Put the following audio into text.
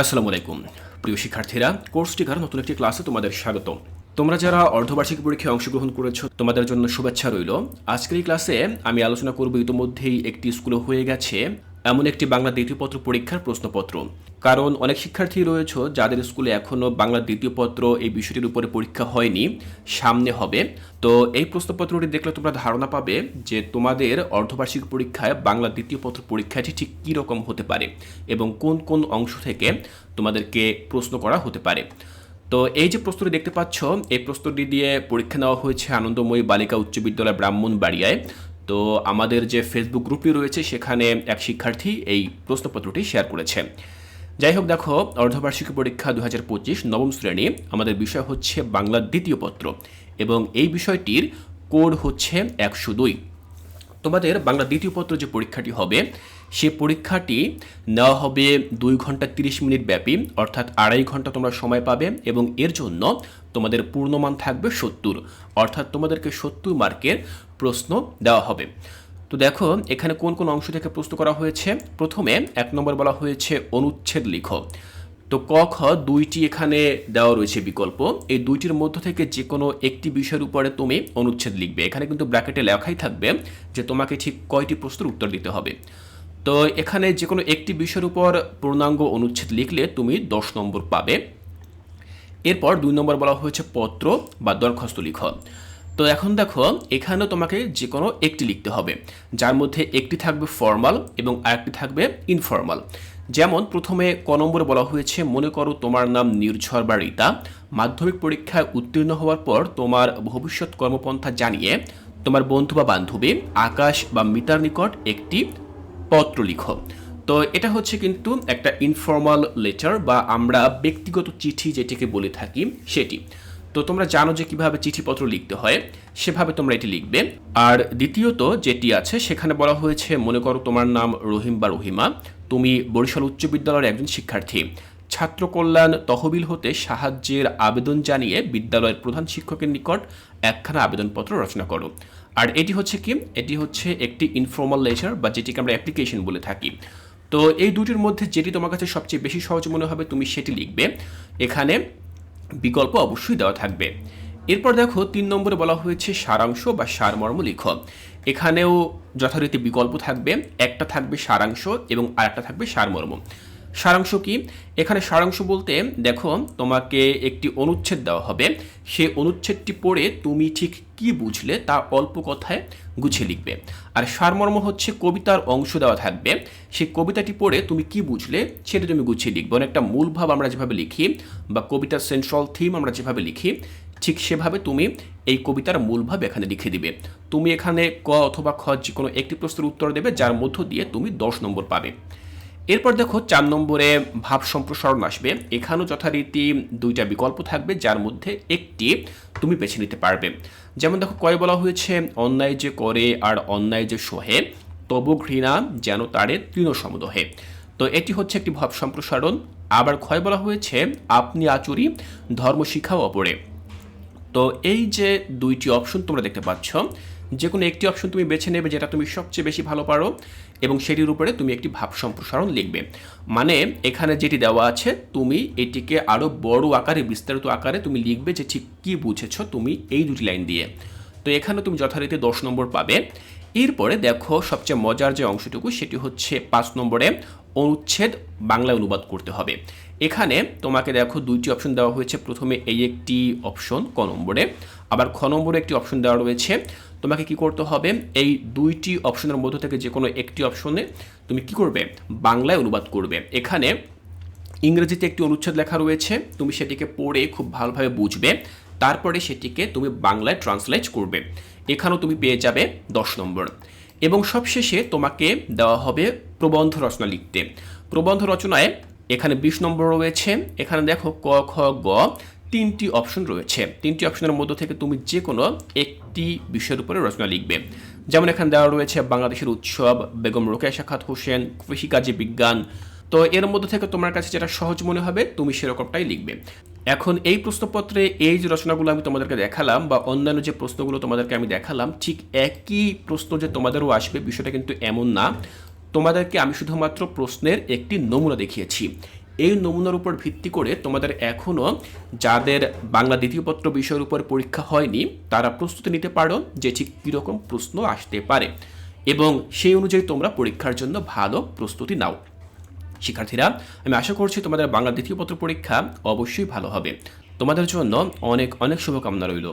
আসসালামু আলাইকুম। প্রিয় শিক্ষার্থীরা, কোর্স টিকার নতুন একটি ক্লাসে তোমাদের স্বাগত। তোমরা যারা অর্ধবার্ষিক পরীক্ষায় অংশগ্রহণ করেছ, তোমাদের জন্য শুভেচ্ছা রইল। আজকের এই ক্লাসে আমি আলোচনা করব ইতিমধ্যেই একটি স্কুলে হয়ে গেছে এমন একটি বাংলা দ্বিতীয় পত্র পরীক্ষার প্রশ্নপত্র। কারণ অনেক শিক্ষার্থী রয়েছে যাদের স্কুলে এখনও বাংলা দ্বিতীয় পত্র এই বিষয়টির উপরে পরীক্ষা হয়নি, সামনে হবে। তো এই প্রশ্নপত্রটি দেখলে তোমরা ধারণা পাবে যে তোমাদের অর্ধবার্ষিক পরীক্ষায় বাংলা দ্বিতীয় পত্র পরীক্ষাটি ঠিক কী রকম হতে পারে এবং কোন কোন অংশ থেকে তোমাদেরকে প্রশ্ন করা হতে পারে। তো এই যে প্রশ্নটি দেখতে পাচ্ছ, এই প্রশ্নটি দিয়ে পরীক্ষা নেওয়া হয়েছে আনন্দময়ী বালিকা উচ্চ বিদ্যালয় ব্রাহ্মণবাড়িয়ায়। তো আমাদের যে ফেসবুক গ্রুপটি রয়েছে, সেখানে এক শিক্ষার্থী এই প্রশ্নপত্রটি শেয়ার করেছে। যাই হোক দেখো, অর্ধবার্ষিকী পরীক্ষা দু হাজার পঁচিশ নবম শ্রেণি। আমাদের বিষয় হচ্ছে বাংলার দ্বিতীয় পত্র এবং এই বিষয়টির কোড হচ্ছে একশো দুই। তোমাদের বাংলা দ্বিতীয় পত্র যে পরীক্ষাটি হবে, সে পরীক্ষাটি নেওয়া হবে দুই ঘণ্টা তিরিশ মিনিট ব্যাপী, অর্থাৎ আড়াই ঘণ্টা তোমরা সময় পাবে এবং এর জন্য তোমাদের পূর্ণমান থাকবে সত্তর। অর্থাৎ তোমাদেরকে সত্তর মার্কের প্রশ্ন দেওয়া হবে। তো দেখো, এখানে কোন কোন অংশ থেকে প্রশ্ন করা হয়েছে? প্রথমে এক নম্বর বলা হয়েছে অনুচ্ছেদ লিখো। তো ক, খ দুইটি এখানে দেওয়া রয়েছে বিকল্প। এই দুইটির মধ্য থেকে যে কোনো একটি বিষয়ের উপরে তুমি অনুচ্ছেদ লিখবে। এখানে কিন্তু ব্র্যাকেটে লেখাই থাকবে যে তোমাকে ঠিক কয়টি প্রশ্নের উত্তর দিতে হবে। তো এখানে যে কোনো একটি বিষয়ের উপর পূর্ণাঙ্গ অনুচ্ছেদ লিখলে তুমি দশ নম্বর পাবে। এরপর দুই নম্বর বলা হয়েছে পত্র বা দরখাস্ত লিখ। তো এখন দেখো এখানেও তোমাকে যে কোনো একটি লিখতে হবে। যার মধ্যে একটি থাকবে ফর্মাল এবং আরেকটি থাকবে ইনফর্মাল যেমন প্রথমে ক নম্বরে বলা হয়েছে, মনে করো তোমার নাম নির্ঝর বা রীতা। মাধ্যমিক পরীক্ষায় উত্তীর্ণ হওয়ার পর তোমার ভবিষ্যৎ কর্মপন্থা জানিয়ে তোমার বন্ধু বা বান্ধবী, আকাশ বা মিতার নিকট একটি পত্র লিখো। তো এটা হচ্ছে কিন্তু একটা ইনফর্মাল লেটার বা আমরা ব্যক্তিগত চিঠি যেটিকে বলে থাকি, সেটি। তো তোমরা জানো যে কীভাবে চিঠিপত্র লিখতে হয়, সেভাবে তোমরা এটি লিখবে। আর দ্বিতীয়ত যেটি আছে, সেখানে বলা হয়েছে, মনে করো তোমার নাম রহিম বা রহিমা, তুমি বরিশাল উচ্চ বিদ্যালয়ের একজন শিক্ষার্থী। ছাত্র কল্যাণ তহবিল হতে সাহায্যের আবেদন জানিয়ে বিদ্যালয়ের প্রধান শিক্ষকের নিকট একখানা আবেদনপত্র রচনা করো। আর এটি হচ্ছে কি? এটি হচ্ছে একটি ইনফর্মাল লেটার বা যেটিকে আমরা অ্যাপ্লিকেশন বলে থাকি। তো এই দুটির মধ্যে যেটি তোমার কাছে সবচেয়ে বেশি সহজ মনে হবে, তুমি সেটি লিখবে। এখানে বিকল্প অবশ্যই দেওয়া থাকবে। এরপর দেখো তিন নম্বরে বলা হয়েছে সারাংশ বা সারমর্ম লিখ। এখানেও যথারীতি বিকল্প থাকবে, একটা থাকবে সারাংশ এবং আরেকটা থাকবে সারমর্ম। সারাংশ কি? এখানে সারাংশ বলতে, দেখো, তোমাকে একটি অনুচ্ছেদ দেওয়া হবে। সে অনুচ্ছেদটি পড়ে তুমি ঠিক কি বুঝলে তা অল্প কথায় গুছিয়ে লিখবে। আর সারমর্ম হচ্ছে কবিতার অংশ দেওয়া থাকবে। সেই কবিতাটি পড়ে তুমি কি বুঝলে সেটা তুমি গুছিয়ে লিখবে। অনেকটা মূল ভাব আমরা যেভাবে লিখি বা কবিতার সেন্ট্রাল থিম আমরা যেভাবে লিখি, ঠিক সেভাবে তুমি এই কবিতার মূলভাব এখানে লিখে দিবে। তুমি এখানে ক অথবা খ যে কোনো একটি প্রশ্নের উত্তর দেবে, যার মধ্য দিয়ে তুমি দশ নম্বর পাবে। এরপর দেখো চার নম্বরে ভাব সম্প্রসারণ আসবে। এখানেও যথারীতি দুইটা বিকল্প থাকবে, যার মধ্যে একটি তুমি বেছে নিতে পারবে। যেমন দেখো, কয়ে বলা হয়েছে, অন্যায় যে করে আর অন্যায় যে সোহে, তবু ঘৃণা যেন তারে তৃণ সমদহে। তো এটি হচ্ছে একটি ভাব সম্প্রসারণ। আবার ক্ষয় বলা হয়েছে, আপনি আচুরি, ধর্ম শিখাও অপরে। তো এই যে দুইটি অপশন তোমরা দেখতে পাচ্ছ যে কোনো একটি অপশন তুমি বেছে নেবে যেটা তুমি সবচেয়ে বেশি ভালো পারো এবং সেটির উপরে তুমি একটি ভাব সম্প্রসারণ লিখবে। মানে এখানে যেটি দেওয়া আছে, তুমি এটিকে আরও বড় আকারে, বিস্তারিত আকারে তুমি লিখবে যে ঠিক কী বুঝেছ তুমি এই দুটি লাইন দিয়ে। তো এখানে তুমি যথারীতি দশ নম্বর পাবে। এরপরে দেখো সবচেয়ে মজার যে অংশটুকু, সেটি হচ্ছে পাঁচ নম্বরে অনুচ্ছেদ বাংলায় অনুবাদ করতে হবে। এখানে তোমাকে দেখো দুইটি অপশন দেওয়া হয়েছে। প্রথমে এই একটি অপশন ক নম্বরে। আবার খ নম্বরে একটি অপশন দেওয়া রয়েছে। তোমাকে কি করতে হবে? এই দুইটি অপশনের মধ্য থেকে যে কোনো একটি অপশনে তুমি কি করবে? বাংলায় অনুবাদ করবে। এখানে ইংরেজিতে একটি অনুচ্ছেদ লেখা রয়েছে। তুমি সেটিকে পড়ে খুব ভালোভাবে বুঝবে। তারপরে সেটিকে তুমি বাংলায় ট্রান্সলেট করবে। এখানেও তুমি পেয়ে যাবে দশ নম্বর। এবং সবশেষে তোমাকে দেওয়া হবে প্রবন্ধ রচনা লিখতে। প্রবন্ধ রচনায় এখানে বিশ নম্বর রয়েছে। এখানে দেখো ক, খ, গ তিনটি অপশন রয়েছে। তিনটি অপশনের মধ্য থেকে তুমি যে কোনো একটি বিষয়ের উপরে রচনা লিখবে। যেমন এখানে দেওয়া রয়েছে বাংলাদেশের উৎসব, বেগম রোকেয়া, সাখাত হোসেন, কৃষিকাজে বিজ্ঞান। তো এর মধ্যে থেকে তোমার কাছে যেটা সহজ মনে হবে, তুমি সেরকমটাই লিখবে। এখন এই প্রশ্নপত্রে এই যে রচনাগুলো আমি তোমাদেরকে দেখালাম বা অন্যান্য যে প্রশ্নগুলো তোমাদেরকে আমি দেখালাম, ঠিক একই প্রশ্ন যে তোমাদেরও আসবে বিষয়টা কিন্তু এমন না। তোমাদেরকে আমি শুধুমাত্র প্রশ্নের একটি নমুনা দেখিয়েছি। এই নমুনার উপর ভিত্তি করে তোমাদের এখনও যাদের বাংলা দ্বিতীয় পত্র বিষয়ের উপর পরীক্ষা হয়নি, তারা প্রস্তুতি নিতে পারো যে ঠিক কীরকম প্রশ্ন আসতে পারে এবং সেই অনুযায়ী তোমরা পরীক্ষার জন্য ভালো প্রস্তুতি নাও। শিক্ষার্থীরা, আমি আশা করছি তোমাদের বাংলা দ্বিতীয় পত্র পরীক্ষা অবশ্যই ভালো হবে। তোমাদের জন্য অনেক অনেক শুভকামনা রইল।